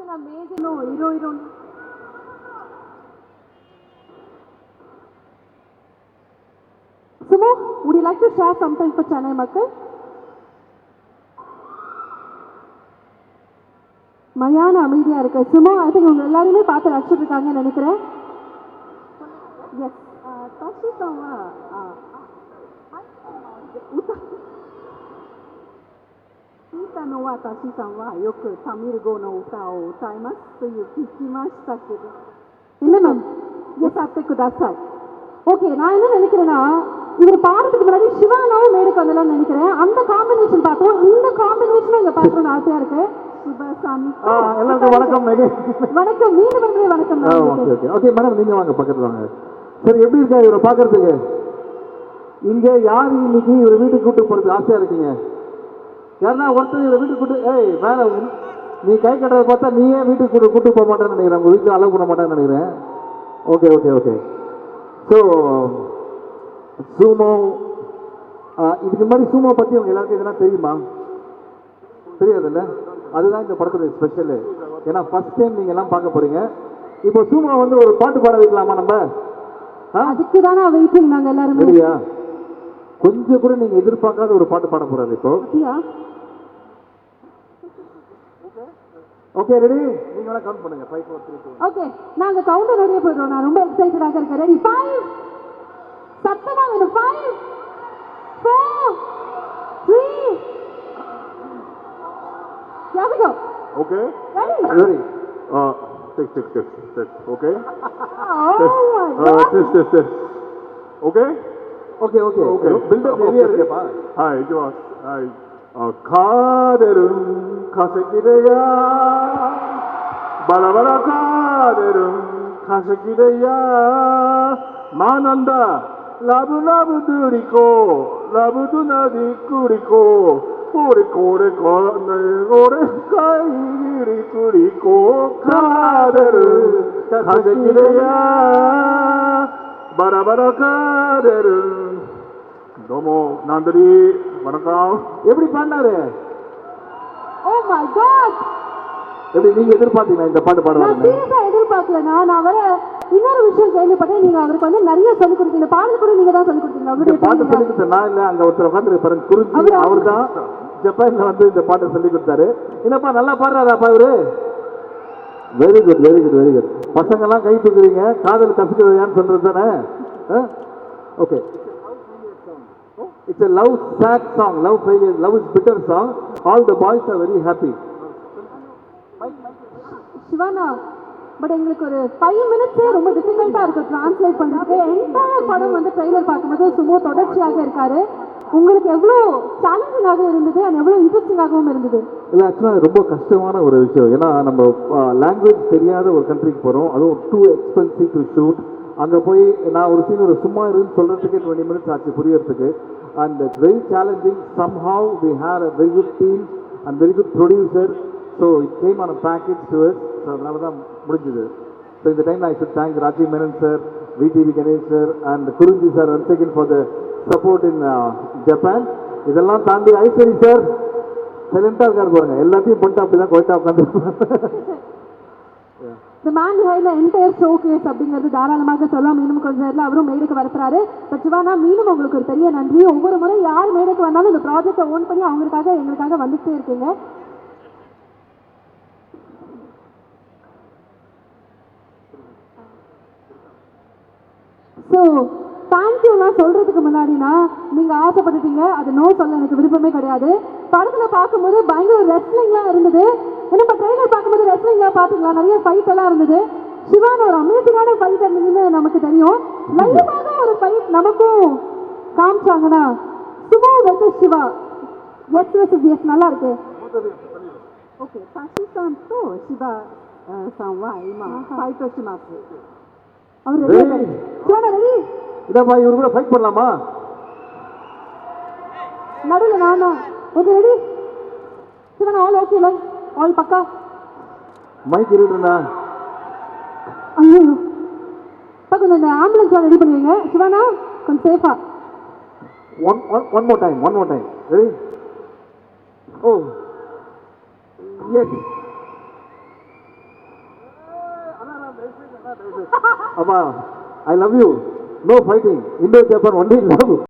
such an amazing no, hero, hero. Sumo, would you like to share something for Chennai Makkal? மயான அமைதியா இருக்கு சும்மா I think உங்க எல்லாருமே பார்த்து ரசிச்சுட்டு இருக்காங்கன்னு நினைக்கிறேன் எஸ் தஷிதாவா 聞いたのは私さんはよくタミル語の歌を歌いますという聞きましたけど、 இல்ல மேம் 歌ってください。 ஓகே நான் என்ன நினைக்கிறேன்னா இவர் பாடுறதுக்கு முன்னாடி சிவானாவும் மேடைக்கு வந்தலாம்னு நினைக்கிறேன் அந்த காம்பினேஷன் பார்த்தோம் இந்த காம்பினேஷனும் இங்க பார்க்கணும்னு ஆசையா இருக்கு 柴さん ஆ எல்லாருக்கும் வணக்கம் நகை வணக்கம் மீண்டும் ஒரு முறை வணக்கம் ஆ நான் ஓகே ஓகே ஓகே மேடம் நீங்க வாங்க பக்கத்துல வாங்க சரி எப்படி இருக்கா இவரை பார்க்கறதுக்கு இங்க யார் இன்னைக்கு இவர் வீட்டுக்கு கூட்டு போறதுக்கு ஆசையா இருக்கீங்க யாருன்னா ஒருத்தர் வீட்டுக்கு கூட்டு ஏய் மேல நீ கை கட்டுறத பார்த்தா நீயே வீட்டுக்கு கூட்டு கூட்டு போக மாட்டேன்னு நினைக்கிறேன். உங்க வீட்டுல அலோவ் பண்ண மாட்டேன்னு நினைக்கிறேன். Okay okay okay so sumo இதுக்கு முன்னாடி சூமோ பத்தி உங்க எல்லாருக்கும் எதனா தெரியுமா? தெரியாதுல்ல? அதுதான் இந்த படத்தோட ஸ்பெஷல் ஏன்னா ஃபர்ஸ்ட் டைம் நீங்க எல்லாம் பார்க்க போறீங்க. இப்போ சூமா வந்து ஒரு பாட்டு பாட வைக்கலாமா நம்ம? அதுக்கு தானே வெயிட்டிங் நாங்க எல்லாருமே. கொஞ்சம் கூட நீங்க எதிர்பார்க்காத ஒரு பாட்டு பாட போறாரு இப்போ. ஓகே ரெடி நீங்க வேணா கவுண்ட் பண்ணுங்க. Five four three two okay நாங்க கவுண்டர் ஓடிய போயிடுறோம் நான் ரொம்ப எக்ஸைட்டடாக இருக்கேன். ரெடி ஃபைவ் சத்தமா வேணும் ஃபைவ் ஃபோர் த்ரீ オッケーオッケー。オッケー。ッ。はい、行きます。はい。あカーデルン化石ヤーバラバラカーデルン化石でや学んだラブラブドゥリコラブドゥナディクリコこれこれこれ俺かいぎりくりこカーデルン化石ヤやバラバラカーデルン டோமோ நாந்தரி வணக்கம். எப்படி பாடினாரு ஓ மை காட் எப்படி நீங்க எதிர்பார்த்தீங்களா இந்த பாட்டு பாடுவாங்க சீரியஸா எதிர்பார்க்கல. நான் அவரை இன்னொரு விஷயம் கேள்விப்பட்டேன். நீங்க அவருக்கு வந்து நிறைய சொல்லி கொடுத்தீங்க. பாடல் கூட நீங்க தான் சொல்லி கொடுத்தீங்க அவருடைய பாட்டு சொல்லி கொடுத்தேனா இல்ல. அங்க ஒருத்தர் உட்கார்ந்து பாருங்க குறிஞ்சி அவர் தான் ஜப்பான்ல வந்து இந்த பாட்டை சொல்லி கொடுத்தாரு. என்னப்பா நல்லா பாடுறாராப்பா இவரு? Very good very good very good பசங்கள்லாம் கை தூக்குறீங்க. காதல் கற்றுக்குறீங்கன்னு சொல்கிறது தானே? Okay it's a love sad song love failure love is bitter song all the boys are very happy சிவானா பட் எங்களுக்கு ஒரு ஃபைவ் மினிட்ஸே ரொம்ப டிஃபிகல்ட்டா இருக்கு டிரான்ஸ்லேட் பண்றதுக்கு. என்டையர் படம் வந்து ட்ரெய்லர் பார்க்கும்போது சும்மா தொடர்ச்சியாக இருக்காரு. உங்களுக்கு எவ்வளோ சேலஞ்சிங்காக இருந்தது அண்ட் எவ்வளோ இன்ட்ரெஸ்டிங்காகவும் இருந்தது? இல்லை ஆக்சுவலாக ரொம்ப கஷ்டமான ஒரு விஷயம். ஏன்னா நம்ம லாங்குவேஜ் தெரியாத ஒரு கண்ட்ரிக்கு போகிறோம் அதுவும் டூ எக்ஸ்பென்சிவ் டு ஷூட் அங்கே போய் நான் ஒரு சீன் ஒரு சும்மா இருந்து சொல்கிறதுக்கே டுவெண்ட்டி மினிட்ஸ் ஆச்சு புரியறதுக்கு. And very challenging somehow we here a very good team and very good producer so it came on a package to so அதனால தான் முடிஞ்சுது ஸோ இந்த time I should thank Rajiv Menon sir VTV Ganesh sir and Kurinji sir once for the support in Japan இதெல்லாம் தாண்டி Ishari sir சைலண்டாக இருக்காரு பாருங்க. எல்லாத்தையும் பண்ணிட்டு அப்படிதான் கோயிட்டா உட்காந்து இந்த மேன் ஹைல என்டையர் ஷோ கேஸ் அப்படிங்கிறது தாராளமாக சொல்லலாம். மீனும் கொஞ்சம் நேரத்தில் அவரும் மேடைக்கு வரப்போறாரு. பட் சிவானா மீனும் உங்களுக்கு ஒரு பெரிய நன்றி. ஒவ்வொரு முறை யார் மேடைக்கு வந்தாலும் இந்த ப்ராஜெக்டை ஓன் பண்ணி அவங்களுக்காக எங்களுக்காக வந்துட்டே இருக்கீங்க. ஸோ தேங்க்யூலாம் சொல்றதுக்கு முன்னாடினா நீங்க ஆசைப்பட்டுட்டீங்க. அது நோ சொல்ல எனக்கு விருப்பமே கிடையாது. படத்துல பார்க்கும்போது பயங்கர ரெஸ்லிங்லாம் இருந்தது. ஏன்னா இப்போ ட்ரெயிலர் பார்க்கும்போது ரெஸ்லிங்லாம் பார்த்துக்கலாம். நிறைய ஃபைட் எல்லாம் இருந்தது. சிவான் ஒரு அமேசிங்கான ஃபைட் இருந்ததுன்னு நமக்கு தெரியும். லைவாக ஒரு ஃபைட் நமக்கும் காமிச்சாங்கன்னா Siva versus Siva. S versus S நல்லா இருக்கு. ஓகே சாஷி சாம் తో சிவா சாம் வாய்மா ஃபைட் வச்சு மாத்து. அவர் ரெடி சோனா ரெடி இதப்பா இவரு கூட ஃபைட் பண்ணலாமா? நடுல நானா? Okay ready Sivan all okay like all பக்கா? மைக் இருக்குண்ணா ஐயோ. கொஞ்சம் இந்த ஆம்புலன்ஸ் ரெடி பண்ணுவீங்க? சிவானா? கொஞ்சம் சேஃபா one one one more time one more time ready oh yes அப்பா I love you no fighting Indo Japan only love